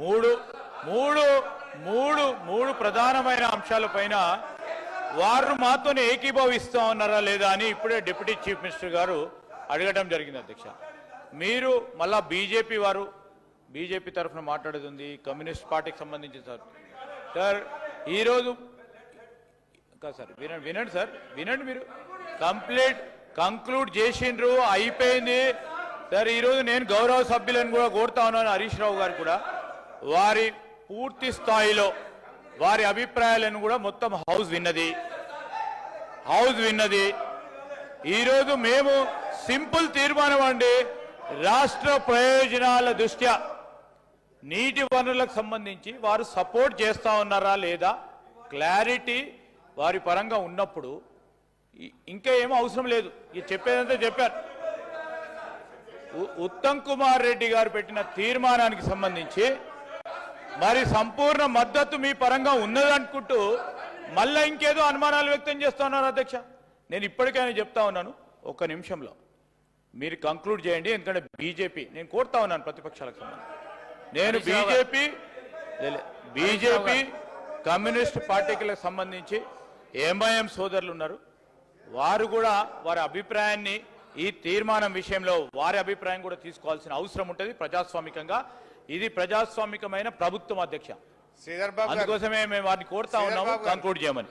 మూడు మూడు మూడు మూడు ప్రధానమైన అంశాల పైన వారు మాతోనే ఏకీభవిస్తా ఉన్నారా లేదా అని ఇప్పుడే డిప్యూటీ చీఫ్ మినిస్టర్ గారు అడగడం జరిగింది అధ్యక్ష. మీరు మళ్ళా బీజేపీ వారు బీజేపీ తరఫున మాట్లాడుతుంది కమ్యూనిస్ట్ పార్టీకి సంబంధించి సార్. సార్ ఈరోజు ఇంకా సార్ వినండి వినండి సార్ వినండి మీరు. కంప్లీట్ కంక్లూడ్ చేసిండ్రు అయిపోయింది. సార్ ఈరోజు నేను గౌరవ సభ్యులను కూడా కోరుతా ఉన్నాను హరీష్ రావు గారు కూడా. వారి పూర్తి స్థాయిలో వారి అభిప్రాయాలను కూడా మొత్తం హౌస్ విన్నది. హౌస్ విన్నది. ఈరోజు మేము సింపుల్ తీర్మానం అండి. రాష్ట్ర ప్రయోజనాల దృష్ట్యా నీటి వనరులకు సంబంధించి వారు సపోర్ట్ చేస్తా ఉన్నారా లేదా? క్లారిటీ వారి పరంగా ఉన్నప్పుడు ఇంకా ఏమో అవసరం లేదు. ఇది చెప్పేదంతా చెప్పారు. ఉత్తమ్ కుమార్ రెడ్డి గారు పెట్టిన తీర్మానానికి సంబంధించి మరి సంపూర్ణ మద్దతు మీ పరంగా ఉన్నదనుకుంటూ మళ్ళా ఇంకేదో అనుమానాలు వ్యక్తం చేస్తా ఉన్నారు అధ్యక్ష. నేను ఇప్పటికైనా చెప్తా ఉన్నాను ఒక్క నిమిషంలో. మీరు కంక్లూడ్ చేయండి ఎందుకంటే బీజేపీ నేను కోరుతా ఉన్నాను ప్రతిపక్షాలకు నేను బీజేపీ బీజేపీ కమ్యూనిస్ట్ పార్టీలకు సంబంధించి ఎంఐఎం సోదరులు ఉన్నారు. వారు కూడా వారి అభిప్రాయాన్ని ఈ తీర్మానం విషయంలో వారి అభిప్రాయం కూడా తీసుకోవాల్సిన అవసరం ఉంటుంది ప్రజాస్వామికంగా. ఇది ప్రజాస్వామికమైన ప్రభుత్వం అధ్యక్ష. అందుకోసమే మేము వారిని కోరుతా ఉన్నాము. కంక్లూడ్ చేయమని.